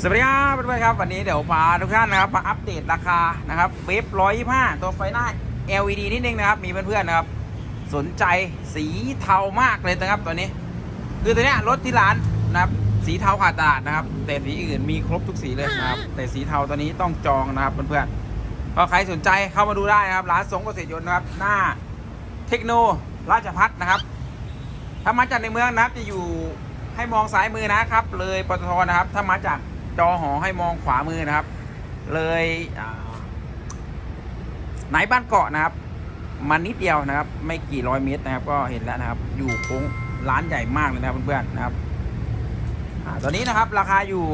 สวัสด้วยครับวันนี้เดี๋ยวพาทุกท่านนะครับมาอัปเดตราคานะครับเวฟร้อยยี่ห้าตัวไฟหน้า LED นิดนึงนะครับ มีเพื่อนๆนะครับ สนใจสีเทามากเลยนะครับตัวนี้ คือตัวเนี้ยรถที่ร้านนะครับสีเทาขาดตลาดนะครับ แต่สีอื่นมีครบทุกสีเลยนะครับ แต่สีเทาตัวนี้ต้องจองนะครับเพื่อนๆก็ใครสนใจเข้ามาดูได้นะครับ ร้านสงเกษตรยนต์นะครับ หน้าเทคโนราชพัฒนะครับ ถ้ามาจากในเมืองนะครับจะอยู่ให้มองซ้ายมือนะครับ เลยปตทนะครับ ถ้ามาจาก จอหอให้มองขวามือนะครับ เลยไหนบ้านเกาะนะครับ มันนิดเดียวนะครับ ไม่กี่ร้อยเมตรนะครับ ก็เห็นแล้วนะครับ อยู่โค้งร้านใหญ่มากเลยนะเพื่อนๆนะครับอตอนนี้นะครับราคาอยู่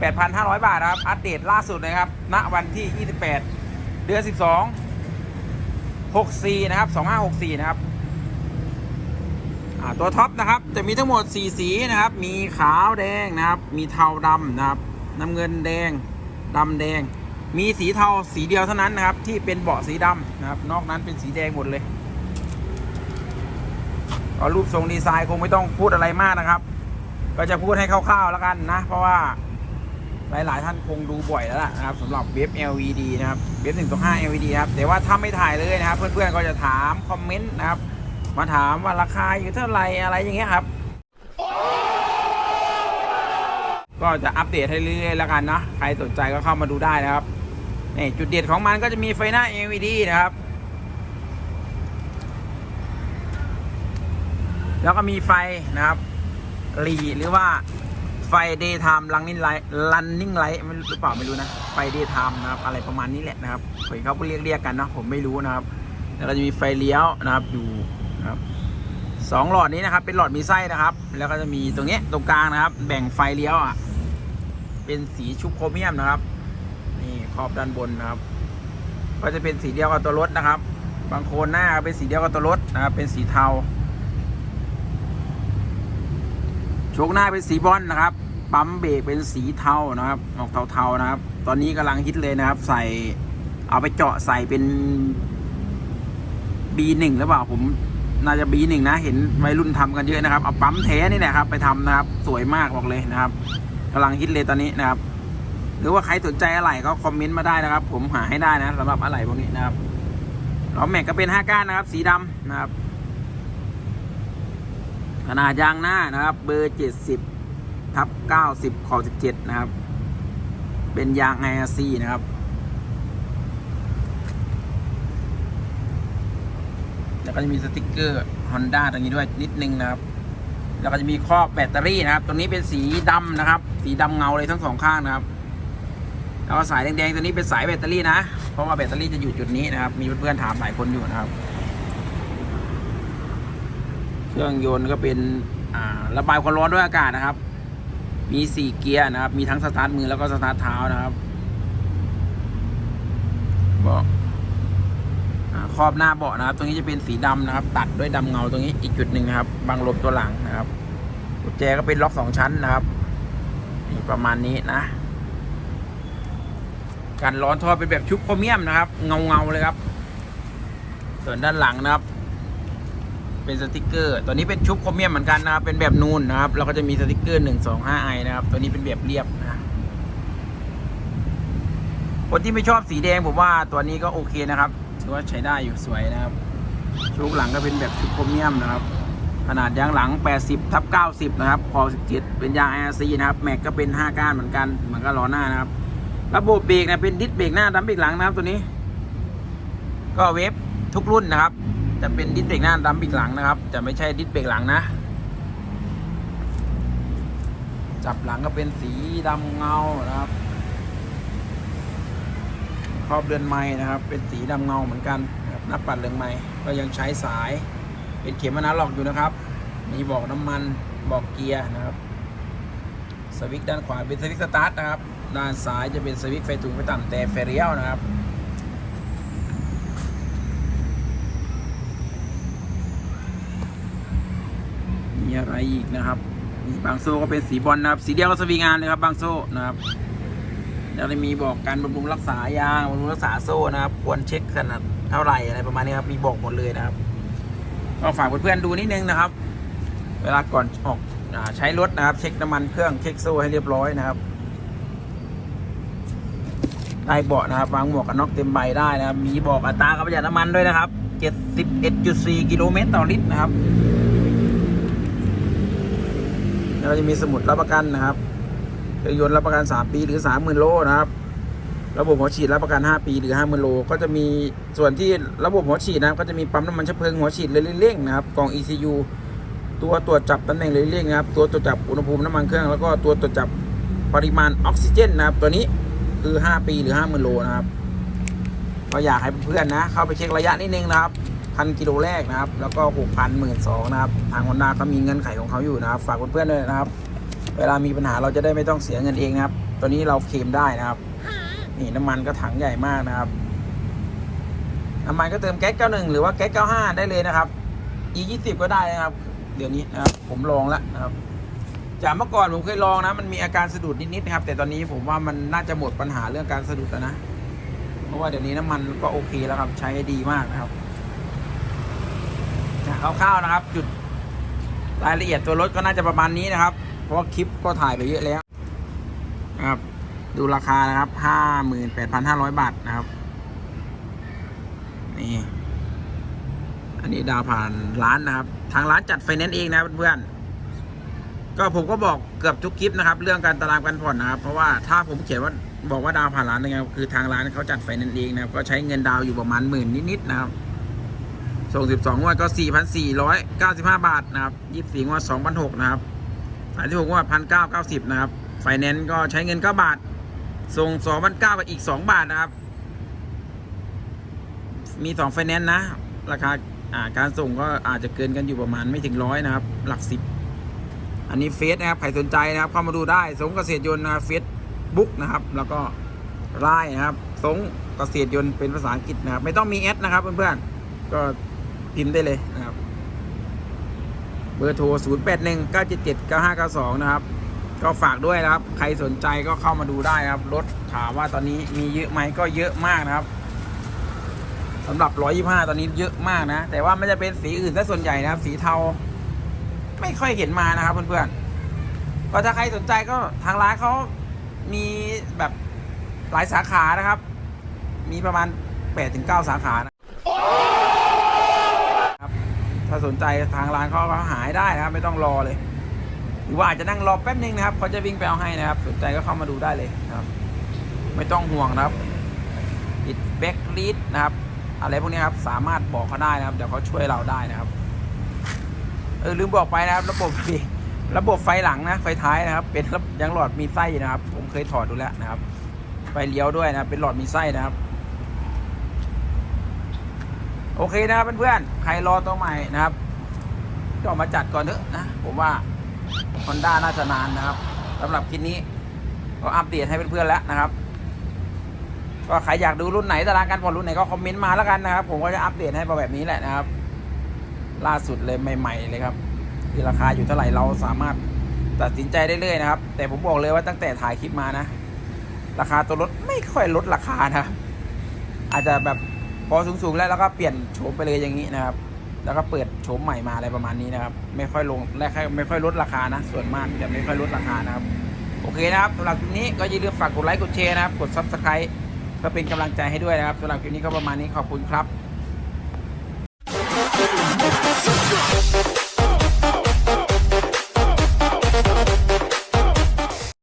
58,500 บาทนะครับ อัปเดตล่าสุดนะครับ ณ วันที่ 28 เดือน 12 64 นะครับ 2564 นะครับตัวท็อปนะครับ จะมีทั้งหมด 4 สีนะครับ มีขาวแดงนะครับ มีเทาดำนะครับ น้ำเงินแดงดำแดง มีสีเทาสีเดียวเท่านั้นนะครับ ที่เป็นเบาะสีดำนะครับ นอกนั้นเป็นสีแดงหมดเลยก็รูปทรงดีไซน์คงไม่ต้องพูดอะไรมากนะครับ ก็จะพูดให้คร่าวๆแล้วกันนะ เพราะว่าหลายๆท่านคงดูบ่อยแล้วล่ะนะครับสำหรับเว็บ LED นะครับเว็บ1.5 LED ครับแต่ว่าถ้าไม่ถ่ายเลยนะครับ เพื่อนๆก็จะถามคอมเมนต์นะครับ มาถามว่าราคาอยู่เท่าไหร่อะไรอย่างเงี้ยครับ ก็จะอัปเดตให้เรื่อยๆแล้วกันนะใครสนใจก็เข้ามาดูได้นะครับนี่จุดเด่นของมันก็จะมีไฟหน้า LED นะครับ แล้วก็มีไฟนะครับรีหรือว่าไฟ daytime running light running light ไม่รู้หรือเปล่าไม่รู้นะ ไฟ daytime นะครับ อะไรประมาณนี้แหละนะครับเห็นเขาเรียกเรียกกันนะผมไม่รู้นะครับ แล้วก็จะมีไฟเลี้ยวนะครับอยู่นะครับสองหลอดนี้นะครับ เป็นหลอดมีไส้นะครับ แล้วก็จะมีตรงนี้ตรงกลางนะครับ แบ่งไฟเลี้ยวอะ เป็นสีชุบโครเมียมนะครับ นี่ครอบด้านบนนะครับ ก็จะเป็นสีเดียวกับตัวรถนะครับ บางโคนหน้าเป็นสีเดียวกับตัวรถนะครับ เป็นสีเทาโชคหน้าเป็นสีบอลนะครับ ปั๊มเบรกเป็นสีเทานะครับออกเทาๆนะครับ ตอนนี้กำลังฮิตเลยนะครับ ใส่เอาไปเจาะใส่เป็น B1 หรือเปล่าผมน่าจะ B1 นะ เห็นวัยรุ่นทำกันเยอะนะครับ เอาปั๊มแท้นี่แหละครับ ไปทำนะครับ สวยมากบอกเลยนะครับ กำลังฮิตเลยตอนนี้นะครับ หรือว่าใครสนใจอะไรก็คอมเมนต์มาได้นะครับ ผมหาให้ได้นะสำหรับอะไรพวกนี้นะครับล้อแม็กก็เป็น5ก้านนะครับ สีดำนะครับขนาดยางหน้านะครับ เบอร์70ทับ90ขอ17นะครับ เป็นยาง IRC นะครับแล้วก็จะมีสติกเกอร์ Honda ตรงนี้ด้วยนิดนึงนะครับ แล้วก็จะมีครอบแบตเตอรี่นะครับตรงนี้เป็นสีดำนะครับ สีดำเงาเลยทั้งสองข้างนะครับ แล้วก็สายแดงๆตัวนี้เป็นสายแบตเตอรี่นะ เพราะว่าแบตเตอรี่จะอยู่จุดนี้นะครับ มีเพื่อนๆถามหลายคนอยู่นะครับ เครื่องยนต์ก็เป็นระบายความร้อนด้วยอากาศนะครับ มีสี่เกียร์นะครับ มีทั้งสตาร์ทมือแล้วก็สตาร์ทเท้านะครับบอ่าค รอบหน้าเบาะนะครับ ตรงนี้จะเป็นสีดำนะครับ ตัดด้วยดำเงาตรงนี้อีกจุดหนึ่งนะครับบังลมตัวหลังนะครับกุญแจก็เป็นล็อกสองชั้นนะครับนี่ประมาณนี้นะการร้อนท่อเป็นแบบชุบโครเมียมนะครับ เงาเงาเลยครับ ส่วนด้านหลังนะครับ เป็นสติกเกอร์ ตัวนี้เป็นชุบโครเมียมเหมือนกันนะครับ เป็นแบบนูนนะครับ แล้วก็จะมีสติกเกอร์หนึ่งสองห้าไอนะครับ ตัวนี้เป็นแบบเรียบนะคนที่ไม่ชอบสีแดงผมว่าตัวนี้ก็โอเคนะครับ ถือว่าใช้ได้อยู่สวยนะครับชุบหลังก็เป็นแบบชุบโครเมียมนะครับ ขนาดยางหลัง 80ทับ90 นะครับพอ17 เป็นยาง RC นะครับ แม็กก็เป็น 5 ก้านเหมือนกันเหมือนกับล้อหน้านะครับ ระบบเบรกนะเป็นดิสเบรกหน้าดัมเบรกหลังนะครับตัวนี้ ก็เวฟทุกรุ่นนะครับ จะเป็นดิสเบรกหน้าดัมเบรกหลังนะครับ จะไม่ใช่ดิสเบรกหลังนะจับหลังก็เป็นสีดำเงานะครับ ครอบเรือนไม้นะครับ เป็นสีดำเงาเหมือนกันนับหน้าปัดเรือนไม้ก็ยังใช้สาย เป็นเข็มอนาล็อกอยู่นะครับ มีบอกน้ำมันบอกเกียร์นะครับสวิตช์ด้านขวาเป็นสวิตช์สตาร์ทนะครับ ด้านซ้ายจะเป็นสวิตช์ไฟสูงไฟต่ำแต่ไฟเลี้ยวนะครับ มีอะไรอีกนะครับ บางโซ่ก็เป็นสีบอลนะครับ สีเดียวกับสวิงงานเลยครับบางโซ่นะครับ แล้วจะมีบอกการบำรุงรักษายางบำรุงรักษาโซ่นะครับ ควรเช็คขนาดเท่าไหร่อะไรประมาณนี้ครับ มีบอกหมดเลยนะครับ ก็ฝากเพื่อนๆดูนิดนึงนะครับ เวลาก่อนออกอใช้รถนะครับ เช็คน้ำมันเครื่องเช็คโซ่ให้เรียบร้อยนะครับได้เบาะนะครับวางหมวกกันน็อกเต็มใบได้นะครับ มีบอกอัตราการประหยัดน้ำมันด้วยนะครับ71.4กิโลเมตรต่อลิตรนะครับแล้วก็จะมีสมุดรับประกันนะครับ เครื่องยนต์รับประกัน 3 ปีหรือ 30,000 โลนะครับ ระบบหัวฉีดรับประกัน 5 ปีหรือ 50,000 โล ก็จะมีส่วนที่ระบบหัวฉีดนะครับก็จะมีปั๊มน้ำมันเชื้อเพลิงหัวฉีดเร่งๆนะครับกล่อง ECU ตัวตรวจจับตำแหน่งเร่งๆนะครับ ตัวตรวจจับอุณหภูมิน้ำมันเครื่อง แล้วก็ตัวตรวจจับปริมาณออกซิเจนนะครับ ตัวนี้คือ 5 ปีหรือ 50,000 โลนะครับก็อยากให้เพื่อนๆนะ เข้าไปเช็คระยะนิดนึงนะครับพันกิโลแรกนะครับ แล้วก็หกพันหมื่นสองนะครับ ทางฮอนด้าเขามีเงื่อนไขของเขาอยู่นะครับ ฝากเพื่อนๆด้วยนะครับ เวลามีปัญหาเราจะได้ไม่ต้องเสียเงินเองนะครับ ตัวนี้เราเคลมได้นะครับ นี่น้ำมันก็ถังใหญ่มากนะครับ น้ำมันก็เติมแก๊ส91 หรือว่าแก๊ส95 ได้เลยนะครับ e 20 ก็ได้นะครับ เดี๋ยวนี้นะครับ ผมลองแล้วนะครับ จากเมื่อก่อนผมเคยลองนะ มันมีอาการสะดุดนิดๆนะครับ แต่ตอนนี้ผมว่ามันน่าจะหมดปัญหาเรื่องการสะดุดแล้วนะ เพราะว่าเดี๋ยวนี้น้ำมันก็โอเคแล้วครับ ใช้ดีมากนะครับอะคร่าวๆนะครับ จุดรายละเอียดตัวรถก็น่าจะประมาณนี้นะครับ เพราะคลิปก็ถ่ายไปเยอะแล้วครับดูราคานะครับห้าหมื่นแปดพันห้าร้อยบาทนะครับ นี่ อันนี้ดาวผ่านร้านนะครับ ทางร้านจัดไฟแนนซ์เองนะเพื่อนก็ผมก็บอกเกือบทุกคลิปนะครับ เรื่องการตารางการผ่อนนะครับ เพราะว่าถ้าผมเขียนว่าบอกว่าดาวผ่านร้านนะครับคือทางร้านเขาจัดไฟแนนซ์เองนะครับ ก็ใช้เงินดาวอยู่ประมาณหมื่นนิดๆนะครับ ส่ง 12งวดก็ 4,495 บาทนะครับ 24งวด2,600นะครับ 36งวด1,990นะครับ ไฟแนนซ์ก็ใช้เงิน9บาท ส่ง2,900กับอีก2บาทนะครับ มี2ไฟแนนซ์นะ ราคาอ่าการส่งก็อาจจะเกินกันอยู่ประมาณไม่ถึงร้อยนะครับ หลักสิบ อันนี้เฟซนะครับใครสนใจนะครับเข้ามาดูได้สงเกษตรยนต์นะเฟซบุ๊กนะครับ แล้วก็ไลน์นะครับ สงเกษตรยนต์เป็นภาษาอังกฤษนะครับ ไม่ต้องมีแอดนะครับเพื่อนๆก็พิมพ์ได้เลยนะครับ เบอร์โทร 0 8 1 9 7 7 9 5 9 2 นะครับ ก็ฝากด้วยนะครับ ใครสนใจก็เข้ามาดูได้ครับ รถถามว่าตอนนี้มีเยอะไหมก็เยอะมากนะครับสำหรับ 125 ตอนนี้เยอะมากนะ แต่ว่าไม่จะเป็นสีอื่นซะส่วนใหญ่นะครับ สีเทา ไม่ค่อยเห็นมานะครับเพื่อนๆ ก็ถ้าใครสนใจก็ทางร้านเขามีแบบหลายสาขานะครับ มีประมาณ8-9สาขานะ ถ้าสนใจทางร้านเขาก็หายได้นะครับ ไม่ต้องรอเลย หรือว่าอาจจะนั่งรอแป๊บนึงนะครับเขาจะวิ่งไปเอาให้นะครับ สนใจก็เข้ามาดูได้เลยนะครับ ไม่ต้องห่วงนะครับติดแบ็กลีดนะครับ อะไรพวกนี้ครับ สามารถบอกเขาได้นะครับ เดี๋ยวเขาช่วยเราได้นะครับ เออลืมบอกไปนะครับ ระบบระบบไฟหลังนะ ไฟท้ายนะครับ เป็นระยังหลอดมีไส้นะครับ ผมเคยถอดดูแล้วนะครับ ไฟเลี้ยวด้วยนะครับเป็นหลอดมีไส้นะครับ โอเคนะครับเพื่อนๆ ใครรอตัวใหม่นะครับ ก็มาจัดก่อนเถอะนะ ผมว่า Honda น่าจะนานนะครับสำหรับคลิปนี้ ก็อัปเดตให้เพื่อนๆแล้วนะครับ ก็ใครอยากดูรุ่นไหนตารางการผ่อนรุ่นไหนก็คอมเมนต์มาแล้วกันนะครับ ผมก็จะอัปเดตให้มาแบบนี้แหละนะครับ ล่าสุดเลยใหม่ ๆ เลยครับที่ราคาอยู่เท่าไหร่เราสามารถตัดสินใจได้เลยนะครับ แต่ผมบอกเลยว่าตั้งแต่ถ่ายคลิปมานะ ราคาตัวรถไม่ค่อยลดราคานะครับอาจจะแบบ พอสูงๆแล้วแล้วก็เปลี่ยนโฉมไปเลยอย่างนี้นะครับ แล้วก็เปิดโฉมใหม่มาอะไรประมาณนี้นะครับ ไม่ค่อยลงและไม่ค่อยลดราคานะ ส่วนมากจะไม่ค่อยลดราคานะครับ โอเคนะครับสำหรับคลิปนี้ก็อย่าลืมฝากกดไลค์กดแชร์นะครับ กดซับสไครต์เพื่อเป็นกำลังใจให้ด้วยนะครับสำหรับคลิปนี้ก็ประมาณนี้ขอบคุณครับ